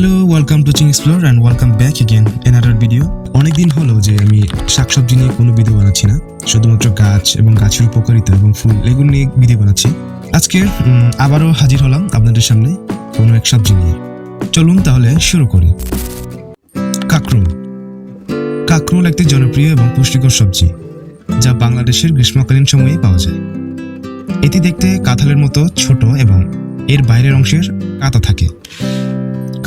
Hello welcome to Ching explore and welcome back again another video অনেকদিন হলো যে আমি শাকসবজি নিয়ে কোনো ভিডিও বানাচ্ছি না, শুধুমাত্র গাছ এবং গাছের উপকারিতা এবং ফুল এগুলো নিয়ে ভিডিও বানাচ্ছি। আজকে আবারও হাজির হলাম আপনাদের সামনে কোনো এক সবজি নিয়ে। চলুন তাহলে শুরু করি। কাকরুল। কাকরুল একটি জনপ্রিয় এবং পুষ্টিকর সবজি, যা বাংলাদেশের গ্রীষ্মকালীন সময়ে পাওয়া যায়। এটি দেখতে কাঁঠালের মতো ছোট এবং এর বাইরের অংশের কাটা থাকে।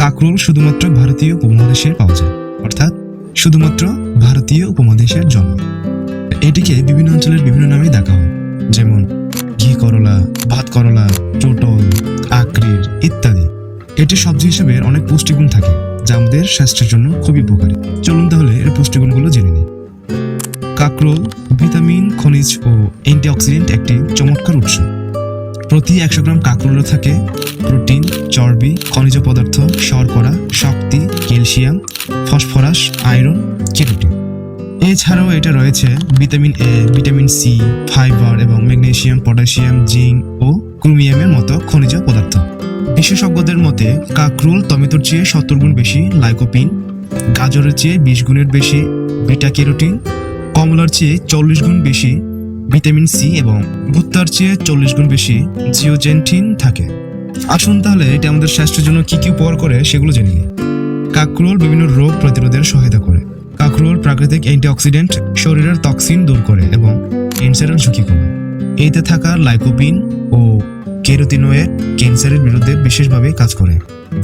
কাকরোল শুধুমাত্র ভারতীয় উপমহাদেশে পাওয়া যায়, অর্থাৎ শুধুমাত্র ভারতীয় উপমহাদেশের জন্ম। এটিকে বিভিন্ন অঞ্চলের বিভিন্ন নামে দেখা হয়, যেমন ঘি করলা, ভাত করলা চোটল আক্রির ইত্যাদি। এটি সবজি হিসেবে অনেক পুষ্টিগুণ থাকে, যা আমাদের স্বাস্থ্যের জন্য খুবই উপকারী। চলুন তাহলে এর পুষ্টিগুণগুলো জেনে নিই। কাকরোল, ভিটামিন, খনিজ ও অ্যান্টিঅক্সিডেন্ট একটি চমৎকার উৎস। প্রতি একশো গ্রাম কাঁকরোলে থাকে। প্রোটিন, চর্বি, খনিজ পদার্থ, শর্করা, শক্তি, ক্যালসিয়াম, ফসফরাস, আয়রন, কেরোটিন। এছাড়াও এটা রয়েছে vitamin A, vitamin C, fibre এবং ম্যাগনেশিয়াম, পটাশিয়াম, জিঙ্ক ও ক্রোমিয়ামের মতো খনিজ পদার্থ। বিশেষজ্ঞদের মতে কাকরোল টমেটোর চেয়ে সত্তর গুণ বেশি লাইকোপিন, গাজরের চেয়ে বিশ গুণের বেশি বিটা ক্যারোটিন কমলার চেয়ে চল্লিশ গুণ বেশি ভিটামিন সি এবং ভুট্টার চেয়ে চল্লিশ গুণ বেশি জিওজেন্টিন থাকে। আসুন তাহলে এটা আমাদের স্বাস্থ্যের জন্য কি কি উপকার করে সেগুলো জেনে নিই। কাকরোল বিভিন্ন রোগ প্রতিরোধের সহায়তা করে। কাকরোল প্রাকৃতিক অ্যান্টিঅক্সিডেন্ট শরীরের টক্সিন দূর করে এবং ক্যান্সারের ঝুঁকি কমায়। এতে থাকা লাইকোপিন ও কেরোটিনোয়েড ক্যান্সারের বিরুদ্ধে বিশেষভাবে কাজ করে।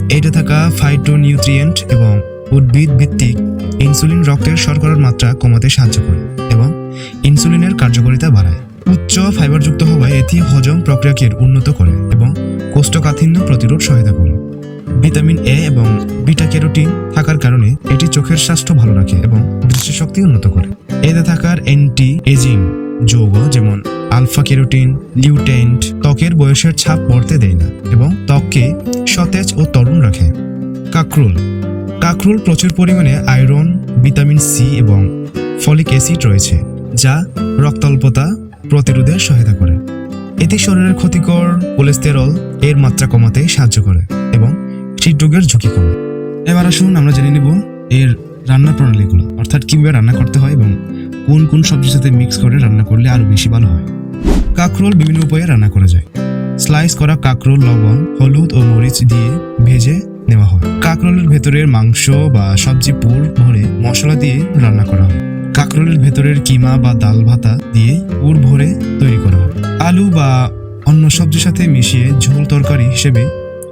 এতে থাকা ফাইটোনিউট্রিয়েন্ট এবং উদ্ভিদ ভিত্তিক ইনসুলিন রক্তের শর্করার মাত্রা কমাতে সাহায্য করে এবং ইনসুলিনের কার্যকারিতা বাড়ায়। উচ্চ ফাইবারযুক্ত হওয়ায় এটি হজম প্রক্রিয়াকে উন্নত করে এবং কোষ্ঠকাঠিন্য প্রতিরোধ সহায়তা করে। ভিটামিন এ এবং বিটা ক্যারোটিন থাকার কারণে এটি চোখের স্বাস্থ্য ভালো রাখে এবং দৃষ্টিশক্তি উন্নত করে। এতে থাকার অ্যান্টি এজিং যৌগ যেমন আলফা ক্যারোটিন লিউটেন্ট ত্বকের বয়সের ছাপ পড়তে দেয় না এবং ত্বককে সতেজ ও তরুণ রাখে। কাকরুল কাকরুল প্রচুর পরিমাণে আয়রন, ভিটামিন সি এবং ফলিক অ্যাসিড রয়েছে। যা রক্তাল্পতা প্রতিরোধে সহায়তা করে। এটি শরীরের ক্ষতিকর কোলেস্টেরল এর মাত্রা কমাতে সাহায্য করে এবং হৃদরোগের ঝুঁকি কমে। এবার আসুন আমরা জেনে নেব এর রান্না প্রণালীগুলো, অর্থাৎ কীভাবে রান্না করতে হয় এবং কোন কোন সবজির সাথে মিক্স করে রান্না করলে আরও বেশি ভালো হয়। কাকরোল বিভিন্ন উপায়ে রান্না করা যায়। স্লাইস করা কাকরোল, লবণ, হলুদ ও মরিচ দিয়ে ভেজে নেওয়া হয়। কাকরোলের ভেতরের মাংস বা সবজি পুর ভরে মশলা দিয়ে রান্না করা হয়। কাকরোলের ভেতরের কিমা বা ডাল ভাতা দিয়ে পুর ভরে তৈরি করা হয়। আলু বা অন্য সবজির সাথে মিশিয়ে ঝোল তরকারি হিসেবে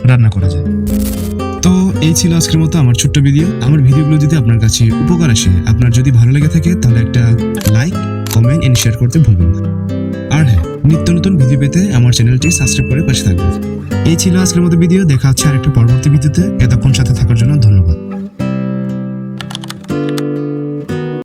রান্না করা যায়। তো এই ছিল আজকের মতো আমার ছোট্ট ভিডিও। আমার ভিডিওগুলো যদি আপনার কাছে উপকার আসে, আপনার যদি ভালো লেগে থাকে, তাহলে একটা লাইক, কমেন্ট এন্ড শেয়ার করতে ভুলবেন না। আর হ্যাঁ নিত্য নতুন ভিডিও পেতে আমার চ্যানেলটি সাবস্ক্রাইব করে পাশে থাকবেন। এই ছিল আজকের মতো ভিডিও। দেখা হচ্ছে আরেকটা পরবর্তী ভিডিওতে। এতক্ষণ সাথে থাকার জন্য ধন্যবাদ।